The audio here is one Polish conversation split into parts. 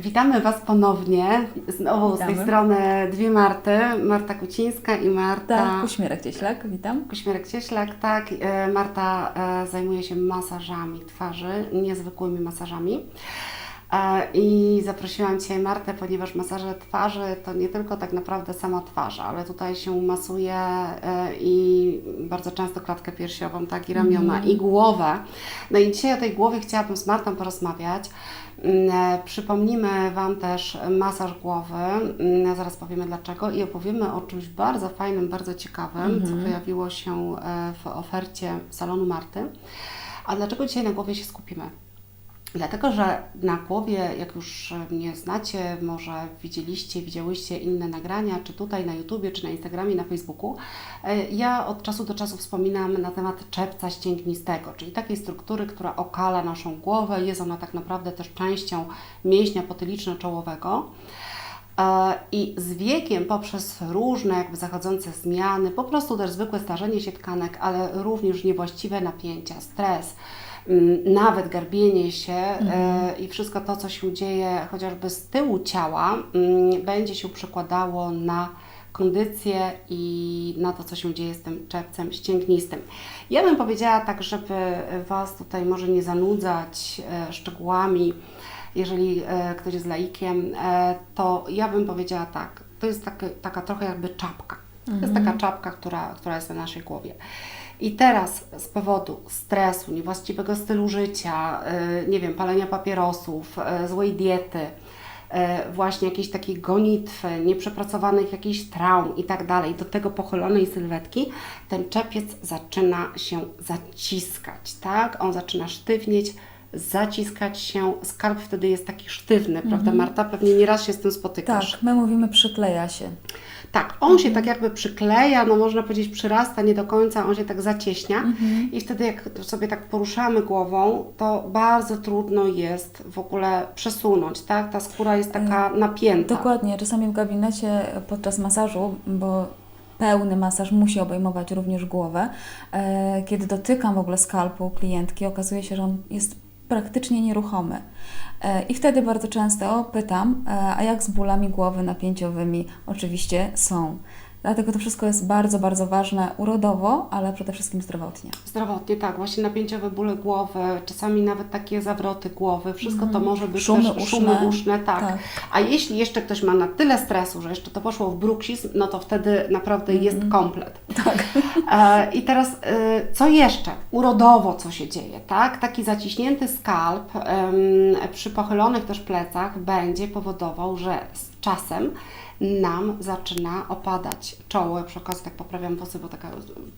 Witamy Was ponownie. Znowu z tej Witamy. strony dwie Marty. Marta Kucińska i Marta Tak, Kuśmierek Cieślak, witam. Kuśmierek-Cieślak. Tak, e, Marta e, zajmuje się masażami twarzy, niezwykłymi masażami. E, I zaprosiłam Cię Martę, ponieważ masaże twarzy to nie tylko tak naprawdę sama twarz, ale tutaj się masuje e, i bardzo często klatkę piersiową, tak, i ramiona, i głowę. No i dzisiaj o tej głowie chciałabym z Martą porozmawiać. Mm, e, Przypomnimy Wam też masaż głowy, Mm, zaraz powiemy dlaczego i opowiemy o czymś bardzo fajnym, bardzo ciekawym, co pojawiło się w ofercie salonu Marty. A dlaczego dzisiaj na głowie się skupimy? Dlatego, że na głowie, jak już mnie znacie, może widzieliście, widziałyście inne nagrania, czy tutaj na YouTubie, czy na Instagramie, na Facebooku, e, ja od czasu do czasu wspominam na temat czepca ścięgnistego, czyli takiej struktury, która okala naszą głowę. Jest ona tak naprawdę też częścią mięśnia potyliczno-czołowego. E, I z wiekiem, poprzez różne jakby zachodzące zmiany, po prostu też zwykłe starzenie się tkanek, ale również niewłaściwe napięcia, stres, nawet garbienie się e, i wszystko to, co się dzieje chociażby z tyłu ciała, będzie się przekładało na kondycję i na to, co się dzieje z tym czepcem ścięgnistym. Ja bym powiedziała tak, żeby Was tutaj może nie zanudzać e, szczegółami, jeżeli e, ktoś jest laikiem, to ja bym powiedziała tak, to jest takie, taka trochę jakby czapka. To jest taka czapka, która, która jest na naszej głowie. I teraz z powodu stresu, niewłaściwego stylu życia, e, nie wiem, palenia papierosów, e, złej diety, e, właśnie jakiejś takiej gonitwy, nieprzepracowanych jakichś traum i tak dalej, do tego pochylonej sylwetki, ten czepiec zaczyna się zaciskać, tak? On zaczyna sztywnieć, zaciskać się, skarb wtedy jest taki sztywny, prawda Marta? Pewnie nieraz się z tym spotykasz. Tak, my mówimy przykleja się. Tak, on się tak jakby przykleja, no można powiedzieć przyrasta nie do końca, on się tak zacieśnia i wtedy jak sobie tak poruszamy głową, to bardzo trudno jest w ogóle przesunąć, tak? Ta skóra jest taka napięta. Dokładnie, czasami w gabinecie podczas masażu, bo pełny masaż musi obejmować również głowę, e, kiedy dotykam w ogóle skalpu klientki, okazuje się, że on jest praktycznie nieruchomy. E, I wtedy bardzo często pytam, e, a jak z bólami głowy napięciowymi? Oczywiście są. Dlatego to wszystko jest bardzo, bardzo ważne urodowo, ale przede wszystkim zdrowotnie. Zdrowotnie, tak, właśnie napięciowe bóle głowy, czasami nawet takie zawroty głowy, wszystko to może być Szumy też uszne. szumy uszne, tak. Tak. A jeśli jeszcze ktoś ma na tyle stresu, że jeszcze to poszło w bruksizm, no to wtedy naprawdę jest komplet. Tak. E, I teraz e, co jeszcze? Urodowo co się dzieje, tak? Taki zaciśnięty skalp em, przy pochylonych też plecach będzie powodował, że czasem nam zaczyna opadać czoło. Przy okazji tak poprawiam włosy, bo taka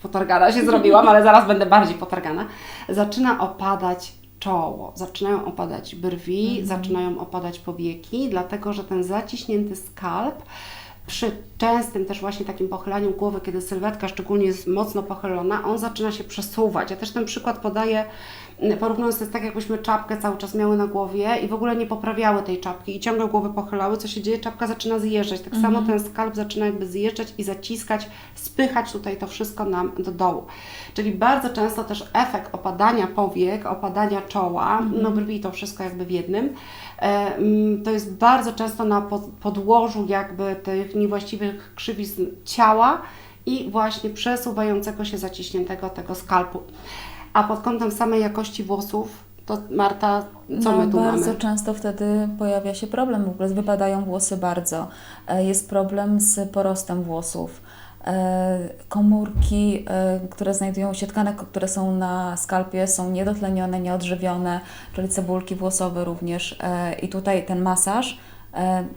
potargana się zrobiłam, ale zaraz będę bardziej potargana. Zaczyna opadać czoło, zaczynają opadać brwi, zaczynają opadać powieki, dlatego że ten zaciśnięty skalp przy częstym też właśnie takim pochylaniu głowy, kiedy sylwetka szczególnie jest mocno pochylona, on zaczyna się przesuwać. Ja też ten przykład podaję, porównując to jest tak, jakbyśmy czapkę cały czas miały na głowie i w ogóle nie poprawiały tej czapki i ciągle głowę pochylały. Co się dzieje? Czapka zaczyna zjeżdżać. Tak samo ten skalp zaczyna jakby zjeżdżać i zaciskać, spychać tutaj to wszystko nam do dołu. Czyli bardzo często też efekt opadania powiek, opadania czoła, no brwi to wszystko jakby w jednym, e, to jest bardzo często na pod- podłożu jakby tych niewłaściwych krzywizn ciała i właśnie przesuwającego się zaciśniętego tego skalpu. A pod kątem samej jakości włosów, to Marta, co no, my tu bardzo mamy? często wtedy pojawia się problem, w ogóle wypadają włosy bardzo. E, Jest problem z porostem włosów. E, Komórki, e, które znajdują się, tkanek, które są na skalpie, są niedotlenione, nieodżywione, czyli cebulki włosowe również. I tutaj ten masaż,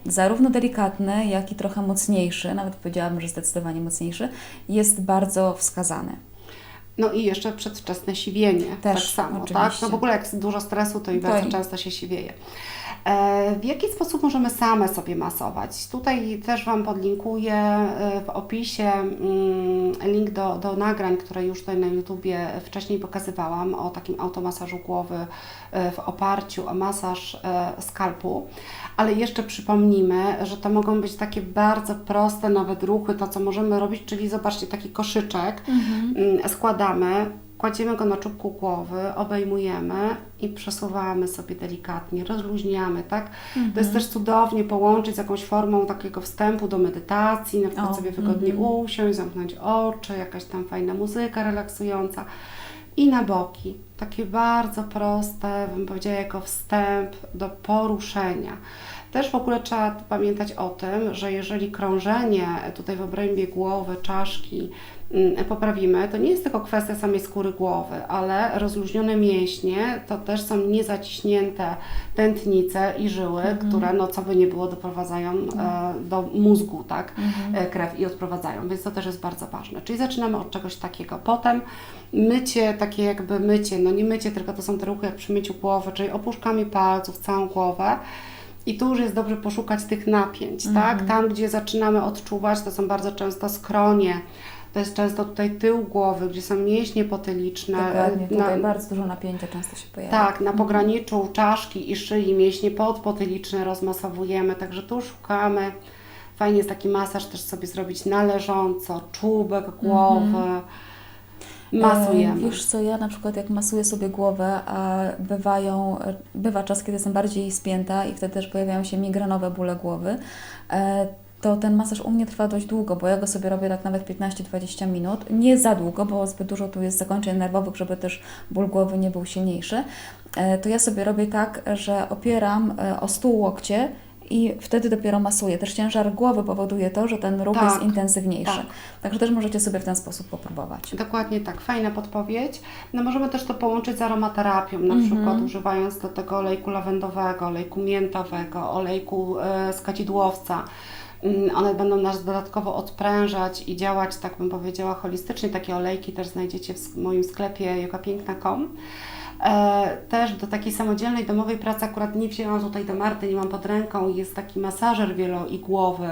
zarówno delikatny, jak i trochę mocniejszy, nawet powiedziałabym, że zdecydowanie mocniejszy, jest bardzo wskazany. No i jeszcze przedwczesne siwienie. Też, tak samo, tak? oczywiście. No w ogóle jak dużo stresu, to i To bardzo i- często się siwieje. E, W jaki sposób możemy same sobie masować? Tutaj też Wam podlinkuję e, w opisie mm, link do, do nagrań, które już tutaj na YouTubie wcześniej pokazywałam o takim automasażu głowy e, w oparciu o masaż skalpu. Ale jeszcze przypomnimy, że to mogą być takie bardzo proste nawet ruchy, to co możemy robić, czyli zobaczcie taki koszyczek, mm, składamy, kładziemy go na czubku głowy, obejmujemy i przesuwamy sobie delikatnie, rozluźniamy, tak? To jest też cudownie połączyć z jakąś formą takiego wstępu do medytacji, na przykład O, sobie wygodnie usiąść, zamknąć oczy, jakaś tam fajna muzyka relaksująca i na boki. Takie bardzo proste, bym powiedziała, jako wstęp do poruszenia. Też w ogóle trzeba pamiętać o tym, że jeżeli krążenie tutaj w obrębie głowy, czaszki mm, poprawimy, to nie jest tylko kwestia samej skóry głowy, ale rozluźnione mięśnie to też są niezaciśnięte tętnice i żyły, które, no co by nie było, doprowadzają e, do mózgu, tak, e, krew i odprowadzają, więc to też jest bardzo ważne. Czyli zaczynamy od czegoś takiego. Potem mycie, takie jakby mycie, no nie mycie, tylko to są te ruchy jak przy myciu głowy, czyli opuszkami palców, całą głowę. I tu już jest dobrze poszukać tych napięć, tak? Tam, gdzie zaczynamy odczuwać, to są bardzo często skronie, to jest często tutaj tył głowy, gdzie są mięśnie potyliczne. Dokładnie, na- tutaj bardzo dużo napięcia często się pojawia. tak, na pograniczu czaszki i szyi mięśnie podpotyliczne rozmasowujemy, także tu szukamy. Fajnie jest taki masaż też sobie zrobić na leżąco, czubek głowy. Masujemy. Wiesz co, ja na przykład jak masuję sobie głowę, a bywają, bywa czas, kiedy jestem bardziej spięta i wtedy też pojawiają się migrenowe bóle głowy, e, to ten masaż u mnie trwa dość długo, bo ja go sobie robię tak nawet 15-20 minut. Nie za długo, bo zbyt dużo tu jest zakończeń nerwowych, żeby też ból głowy nie był silniejszy. E, To ja sobie robię tak, że opieram e, o stół łokcie i wtedy dopiero masuję. Też ciężar głowy powoduje to, że ten ruch Tak, jest intensywniejszy. tak. Także też możecie sobie w ten sposób popróbować. Dokładnie tak, fajna podpowiedź. No możemy też to połączyć z aromaterapią, na Mhm. przykład używając do tego olejku lawendowego, olejku miętowego, olejku e, z kadzidłowca. Mm, One będą nas dodatkowo odprężać i działać, tak bym powiedziała, holistycznie. Takie olejki też znajdziecie w moim sklepie jogapiękna.com. E, też do takiej samodzielnej domowej pracy akurat nie wzięłam tutaj do Marty, nie mam pod ręką. Jest taki masażer wieloigłowy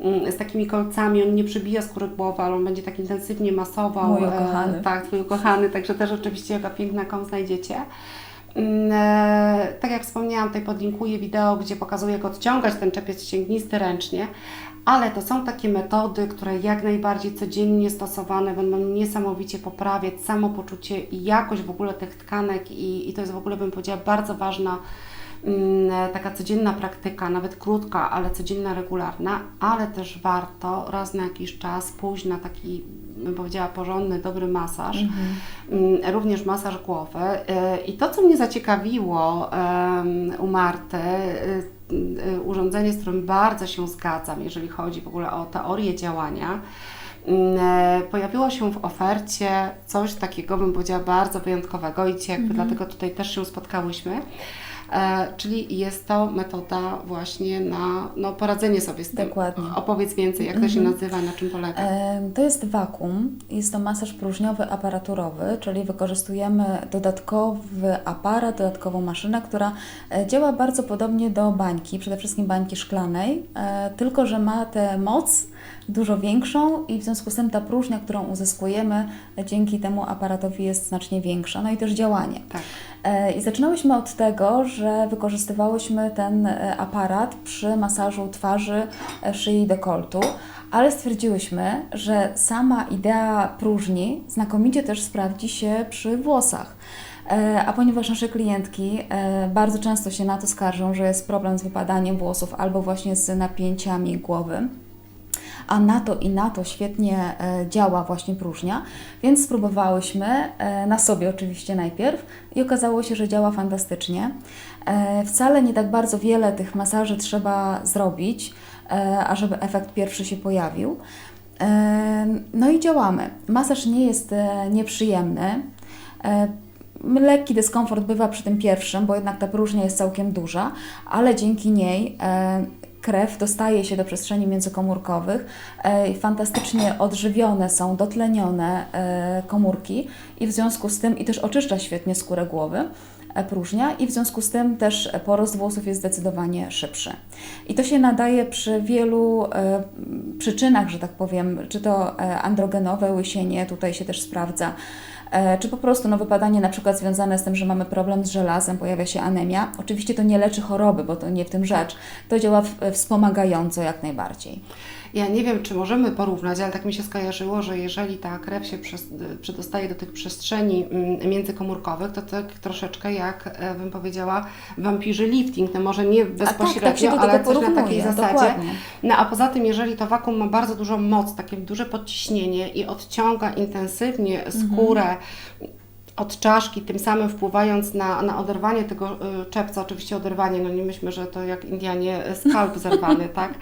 mm, z takimi kolcami. On nie przybija skóry głowy, ale on będzie tak intensywnie masował. Mój e, ukochany. tak, Twój ukochany, także też oczywiście jogapiękna.com znajdziecie. Mm, e, Tak jak wspomniałam, tutaj podlinkuję wideo, gdzie pokazuję, jak odciągać ten czepiec ścięgnisty ręcznie, ale to są takie metody, które jak najbardziej codziennie stosowane będą niesamowicie poprawiać samopoczucie i jakość w ogóle tych tkanek i, i to jest w ogóle, bym powiedziała, bardzo ważna taka codzienna praktyka, nawet krótka, ale codzienna, regularna, ale też warto raz na jakiś czas pójść na taki, bym powiedziała, porządny, dobry masaż, Mm, również masaż głowy. Y, I to, co mnie zaciekawiło u Marty, y, y, urządzenie, z którym bardzo się zgadzam, jeżeli chodzi w ogóle o teorię działania, Mm, e, Pojawiło się w ofercie coś takiego, bym powiedziała, bardzo wyjątkowego i dzisiaj jakby dlatego tutaj też się spotkałyśmy. E, czyli jest to metoda właśnie na no, poradzenie sobie z tym. Dokładnie. Opowiedz więcej, jak to się nazywa, na czym polega. Em, To jest wakum, jest to masaż próżniowy aparaturowy, czyli wykorzystujemy dodatkowy aparat, dodatkową maszynę, która e, działa bardzo podobnie do bańki, przede wszystkim bańki szklanej, e, tylko że ma tę moc dużo większą i w związku z tym ta próżnia, którą uzyskujemy dzięki temu aparatowi jest znacznie większa, no i też działanie. Tak. E, I zaczynałyśmy od tego, że wykorzystywałyśmy ten e, aparat przy masażu twarzy, e, szyi i dekoltu, ale stwierdziłyśmy, że sama idea próżni znakomicie też sprawdzi się przy włosach. A ponieważ nasze klientki bardzo często się na to skarżą, że jest problem z wypadaniem włosów albo właśnie z napięciami głowy, a na to i na to świetnie e, działa właśnie próżnia, więc spróbowałyśmy e, na sobie oczywiście najpierw i okazało się, że działa fantastycznie. E, Wcale nie tak bardzo wiele tych masaży trzeba zrobić, ażeby efekt pierwszy się pojawił. No i działamy. Masaż nie jest nieprzyjemny. Lekki dyskomfort bywa przy tym pierwszym, bo jednak ta próżnia jest całkiem duża, ale dzięki niej krew dostaje się do przestrzeni międzykomórkowych. E, fantastycznie odżywione są, dotlenione e, komórki i w związku z tym i też oczyszcza świetnie skórę głowy e, próżnia i w związku z tym też porost włosów jest zdecydowanie szybszy. I to się nadaje przy wielu przyczynach, że tak powiem, czy to androgenowe łysienie tutaj się też sprawdza, czy po prostu no, wypadanie na przykład związane z tym, że mamy problem z żelazem, pojawia się anemia. Oczywiście to nie leczy choroby, bo to nie w tym rzecz. To działa wspomagająco jak najbardziej. Ja nie wiem, czy możemy porównać, ale tak mi się skojarzyło, że jeżeli ta krew się przedostaje do tych przestrzeni mm, międzykomórkowych, to tak troszeczkę jak e, bym powiedziała vampirzy lifting, no może nie bezpośrednio, tak tego ale coś na takiej zasadzie. dokładnie. No a poza tym, jeżeli to wakum ma bardzo dużą moc, takie duże podciśnienie i odciąga intensywnie skórę od czaszki, tym samym wpływając na, na oderwanie tego y, czepca, oczywiście oderwanie, no nie myślmy, że to jak Indianie y, skalp zerwany, tak?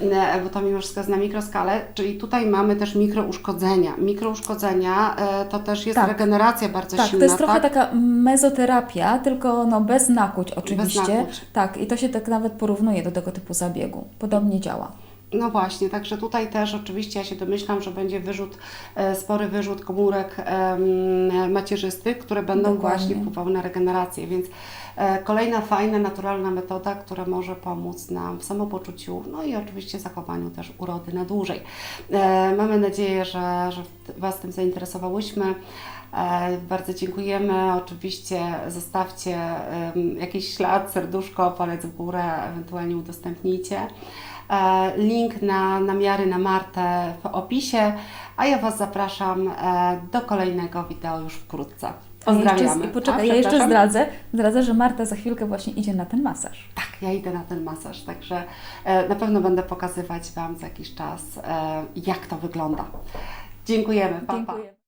Nie, Bo to mimo wszystko jest na mikroskalę, czyli tutaj mamy też mikrouszkodzenia. Mikrouszkodzenia y, to też jest Tak. regeneracja bardzo Tak, silna, to jest trochę tak? taka mezoterapia, tylko no bez nakłuć oczywiście. nakłuć. Tak, i to się tak nawet porównuje do tego typu zabiegu. Podobnie działa. No właśnie, także tutaj też oczywiście ja się domyślam, że będzie wyrzut, e, spory wyrzut komórek macierzystych, które będą Dokładnie. właśnie wpływały na regenerację, więc e, kolejna fajna, naturalna metoda, która może pomóc nam w samopoczuciu, no i oczywiście zachowaniu też urody na dłużej. E, mamy nadzieję, że, że Was tym zainteresowałyśmy. E, Bardzo dziękujemy. Oczywiście zostawcie jakiś ślad, serduszko, palec w górę, ewentualnie udostępnijcie. E, Link na namiary na Martę w opisie, a ja Was zapraszam e, do kolejnego wideo już wkrótce. A jeszcze, Pozdrawiamy. poczekaj, A, ja jeszcze zdradzę, zdradzę, że Marta za chwilkę właśnie idzie na ten masaż. Tak, ja idę na ten masaż, także na pewno będę pokazywać Wam za jakiś czas, jak to wygląda. Dziękujemy. Pa, pa. Dziękuję.